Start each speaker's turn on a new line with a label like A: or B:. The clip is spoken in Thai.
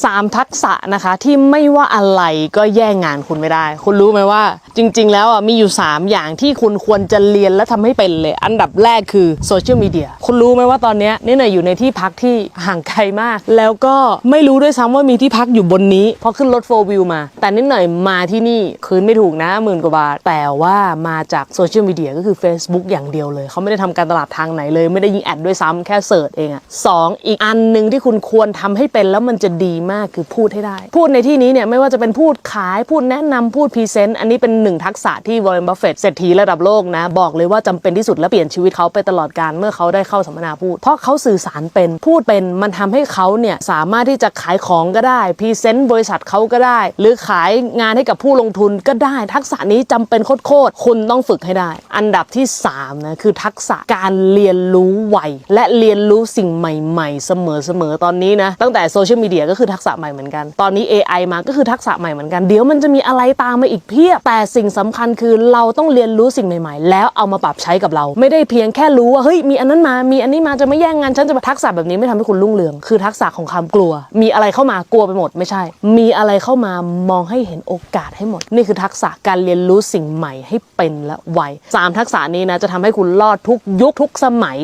A: 3 ทักษะนะคะที่ไม่ว่าอะไรก็แย่งงานคุณไม่ได้ คุณรู้ไหมว่า จริง ๆ แล้วอะมีอยู่ 3 อย่างที่คุณควรจะเรียนและทำให้เป็นเลย อันดับแรกคือโซเชียลมีเดียคุณรู้ไหมว่าตอนนี้นี่หน่อยอยู่ในที่พักที่ห่างไกลมาก แล้วก็ไม่รู้ด้วยซ้ำว่ามีที่พักอยู่บนนี้พอขึ้นรถโฟวิวมา แต่นิดหน่อยมาที่นี่คืนไม่ถูกนะหมื่นกว่าบาท แต่ว่ามาจากโซเชียลมีเดียก็คือ Facebook อย่างเดียวเลย เขาไม่ได้ทำการตลาดทางไหนเลย ไม่ได้ยิงแอดด้วยซ้ำแค่เสิร์ชเองอะสองอีกอันหนึ่งที่คุณควรทำให้เป็นแล้วมันจะดีมากคือพูดให้ได้ พูดในที่นี้เนี่ยไม่ว่าจะเป็นพูดขายพูดแนะนำพูดพรีเซนต์อันนี้เป็นหนึ่งทักษะที่วอร์เรนบัฟเฟตเศรษฐีระดับโลกนะ บอกเลยว่าจำเป็นที่สุดและเปลี่ยนชีวิตเขาไปตลอดการเมื่อเขาได้เข้าสัมมนาพูด เพราะเขาสื่อสารเป็นพูดเป็นมันทำให้เขาเนี่ยสามารถที่จะขายของก็ได้พรีเซนต์บริษัทเขาก็ได้ หรือขายงานให้กับผู้ลงทุนก็ได้ ทักษะนี้จำเป็นโคตรๆคุณต้องฝึกให้ได้ อันดับที่3นะคือทักษะการเรียนรู้ไวและเรียนรู้สิ่งใหม่ ๆ เสมอๆตอนนี้นะตั้งแต่โซเชียลมีเดียก็คือทักษะใหม่เหมือนกัน ตอนนี้ AI มาก็คือทักษะใหม่เหมือนกัน เดี๋ยวมันจะมีอะไรตามมาอีกเพียบ แต่สิ่งสำคัญคือเราต้องเรียนรู้สิ่งใหม่ๆ แล้วเอามาปรับใช้กับเรา ไม่ได้เพียงแค่รู้ว่าเฮ้ยมีอันนั้นมา มีอันนี้มาจะไม่แย่งงานฉันจะทักษะแบบนี้ไม่ทำให้คุณรุ่งเรือง คือทักษะของความกลัว มีอะไรเข้ามากลัวไปหมดไม่ใช่ มีอะไรเข้ามามองให้เห็นโอกาสให้หมด นี่คือทักษะการเรียนรู้สิ่งใหม่ให้เป็นและไวสามทักษะนี้นะจะทำให้คุณรอดทุกยุคทุกสมัย